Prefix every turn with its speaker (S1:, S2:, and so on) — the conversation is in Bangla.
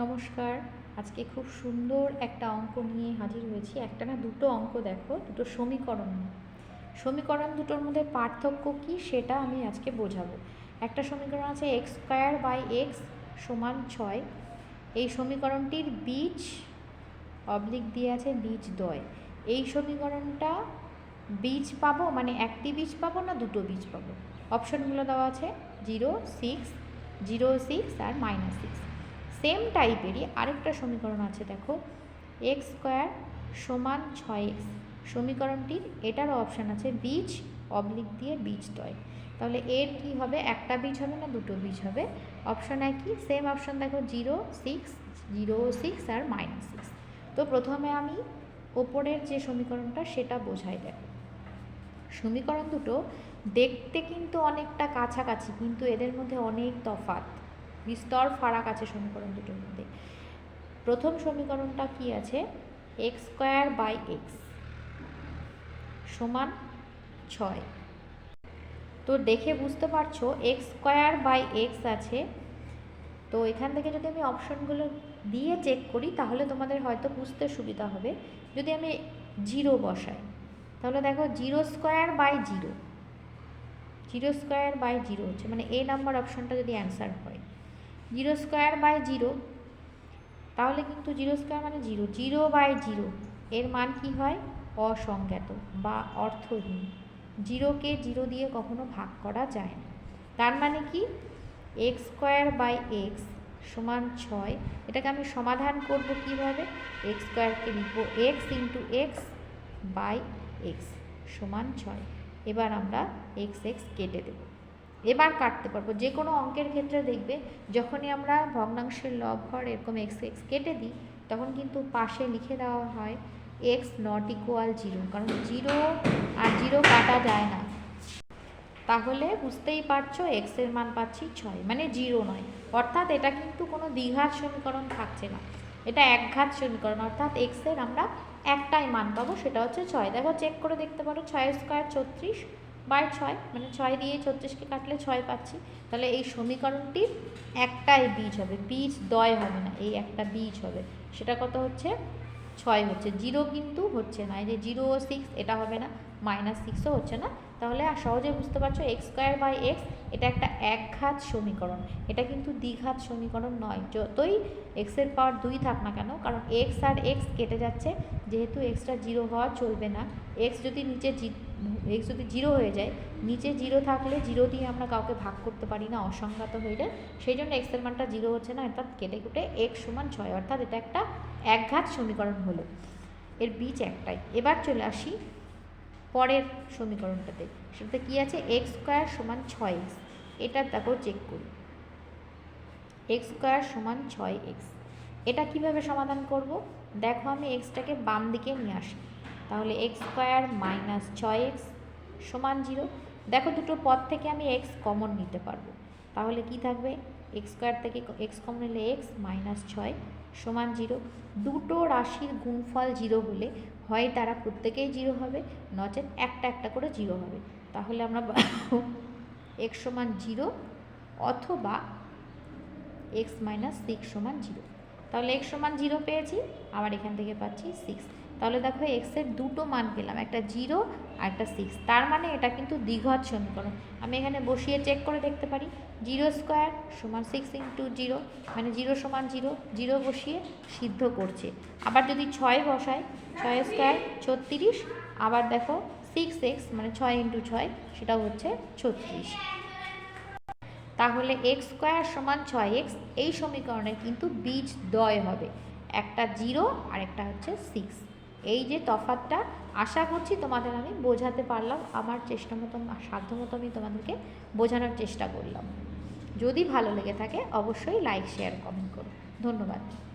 S1: নমস্কার। আজকে খুব সুন্দর একটা অঙ্ক নিয়ে হাজির হয়েছি। একটা না দুটো অঙ্ক দেখো, দুটো সমীকরণ। সমীকরণ দুটোর মধ্যে পার্থক্য কী সেটা আমি আজকে বোঝাবো। একটা সমীকরণ আছে এক্স স্কোয়ার বাই এক্স সমান ছয়। এই সমীকরণটির বীজ অবলিক দিয়ে আছে বীজ দয়। এই সমীকরণটা বীজ পাবো মানে একটি বীজ পাবো না দুটো বীজ পাবো? অপশনগুলো দেওয়া আছে জিরো সিক্স জিরো সিক্স আর মাইনাস সিক্স সেম টাইপেরই আরেকটা সমীকরণ আছে, দেখো। এক্স স্কোয়ার সমান ছয় এক্স সমীকরণটির এটারও অপশান আছে, বীজ অবলিক দিয়ে বীজ দয় তাহলে এর কি হবে? একটা বীজ হবে না, দুটো বীজ হবে? অপশন একই সেম অপশান দেখো জিরো সিক্স জিরো সিক্স আর মাইনাস সিক্স তো প্রথমে আমি ওপরের যে সমীকরণটা, সেটা বোঝাই, দেখো। সমীকরণ দুটো দেখতে কিন্তু অনেকটা কাছাকাছি, কিন্তু এদের মধ্যে অনেক তফাৎ। বিস্তর ফারাক আছে সমীকরণ দুটোর মধ্যে। প্রথম সমীকরণটা কি আছে? এক্স স্কোয়ার বাই এক্স সমান ছয়। তো দেখে বুঝতে পারছ এক্স স্কোয়ার বাই এক্স আছে। তো এখান থেকে যদি আমি অপশনগুলো দিয়ে চেক করি, তাহলে তোমাদের হয়তো বুঝতে সুবিধা হবে। যদি আমি জিরো বসাই, তাহলে দেখো zero square by zero. Zero square by zero হচ্ছে মানে এ নাম্বার অপশনটা যদি অ্যান্সার হয়। জিরো স্কোয়ার বাই জিরো, তাহলে কিন্তু জিরো স্কোয়ার মানে জিরো জিরো বাই জিরো, এর মান কি হয়? অসংজ্ঞাত বা অর্থহীন। জিরোকে জিরো দিয়ে কখনো ভাগ করা যায় না। তার মানে কি? এক্স স্কোয়ার বাই এক্স সমান ছয়, এটাকে আমি সমাধান করব কীভাবে? এক্স স্কোয়ারকে লিখব x into x by x সমান ছয়। এবার আমরা এক্স এক্স কেটে দেব। এবার কাটতে পারব। যে কোনো অঙ্কের ক্ষেত্রে দেখবে, যখনই আমরা ভগ্নাংশের লব হর এরকম এক্স এক্স কেটে দিই, তখন কিন্তু পাশে লিখে দেওয়া হয় এক্স নট ইকুয়াল জিরো কারণ জিরো আর জিরো কাটা যায় না। তাহলে বুঝতেই পারছ এক্সের মান পাচ্ছি ছয় মানে জিরো নয়। অর্থাৎ এটা কিন্তু কোনো দ্বিঘাত সমীকরণ থাকছে না। এটা একঘাত সমীকরণ, অর্থাৎ এক্সের আমরা একটাই মান পাবো, সেটা হচ্ছে ছয়। দেখো চেক করে দেখতে পারো, ছয় স্কোয়ার ছত্রিশ বাই ছয় মানে ছয় দিয়ে ছত্রিশকে কাটলে ছয় পাচ্ছি। তাহলে এই সমীকরণটি একটাই বীজ হবে, বীজ দয় হবে না, এই একটা বীজ হবে। সেটা কত হচ্ছে? ছয় হচ্ছে, জিরো কিন্তু হচ্ছে না, এই যে জিরো সিক্স এটা হবে না। মাইনাস সিক্সও হচ্ছে না? তাহলে আর সহজে বুঝতে পারছ এক্স স্কোয়ার বাই এক্স এটা একটা একঘাত সমীকরণ। এটা কিন্তু দ্বিঘাত সমীকরণ নয়। যতই এক্সের পাওয়ার দুই থাক না কেন, কারণ এক্স আর এক্স কেটে যাচ্ছে, যেহেতু এক্সটা জিরো হওয়া চলবে না। এক্স যদি নিচে এক্স যদি জিরো হয়ে যায়, নিচে জিরো থাকলে জিরো দিয়ে আমরা কাউকে ভাগ করতে পারি না অসংজ্ঞাত হয়ে যায়। সেই জন্য এক্সের মানটা জিরো হচ্ছে না, অর্থাৎ কেটে কুটে এক্স সমান ছয়। অর্থাৎ এটা একটা একঘাত সমীকরণ হলো। এর বীজ একটাই। এবার চলে আসি পরের সমীকরণটাতে। সেটাতে কী আছে? এক্স স্কোয়ার সমান ছয় এক্স এটা দেখো চেক করি। এক্স স্কোয়ার সমান ছয় এক্স এটা কীভাবে সমাধান করব? দেখো আমি এক্সটাকে বাম দিকে নিয়ে আসি। তাহলে এক্স স্কোয়ার মাইনাস ছয় এক্স সমান জিরো দেখো দুটো পদ থেকে আমি এক্স কমন নিতে পারব। তাহলে কি থাকবে? এক্স স্কোয়ার থেকে এক্স কমন নিলে এক্স মাইনাস ছয়। সমান জিরো। দুটো রাশির গুণফল জিরো হলে হয় তারা প্রত্যেকেই জিরো হবে, নচেত একটা একটা করে জিরো হবে। তাহলে আমরা এক্স সমান জিরো অথবা এক্স মাইনাস সিক্স সমান জিরো। তাহলে এক্স সমান জিরো পেয়েছি, আবার এখান থেকে পাচ্ছি সিক্স তাহলে দেখো এক্সের দুটো মান পেলাম, একটা জিরো আর একটা সিক্স তার মানে এটা কিন্তু দ্বিঘাত সমীকরণ। আমি এখানে বসিয়ে চেক করে দেখতে পারি। জিরো স্কোয়ার সমান সিক্স ইন্টু জিরো মানে জিরো সমান জিরো জিরো বসিয়ে সিদ্ধ করছে। আবার যদি ছয় বসায় ছয় স্কোয়ার ছত্রিশ, আবার দেখো সিক্স এক্স মানে ছয় ইন্টু ছয় সেটা হচ্ছে ছত্রিশ। তাহলে এক্স স্কোয়ার সমান ছয় এক্স এই সমীকরণে কিন্তু বীজ দয় হবে। একটা জিরো আর একটা হচ্ছে সিক্স এই যে তফাতটা আশা করছি তোমাদের আমি বোঝাতে পারলাম, আমার চেষ্টা মতো সাধ্য মতো আমি তোমাদেরকে বোঝানোর চেষ্টা করলাম। যদি ভালো লেগে থাকে, অবশ্যই লাইক শেয়ার কমেন্ট করো। ধন্যবাদ।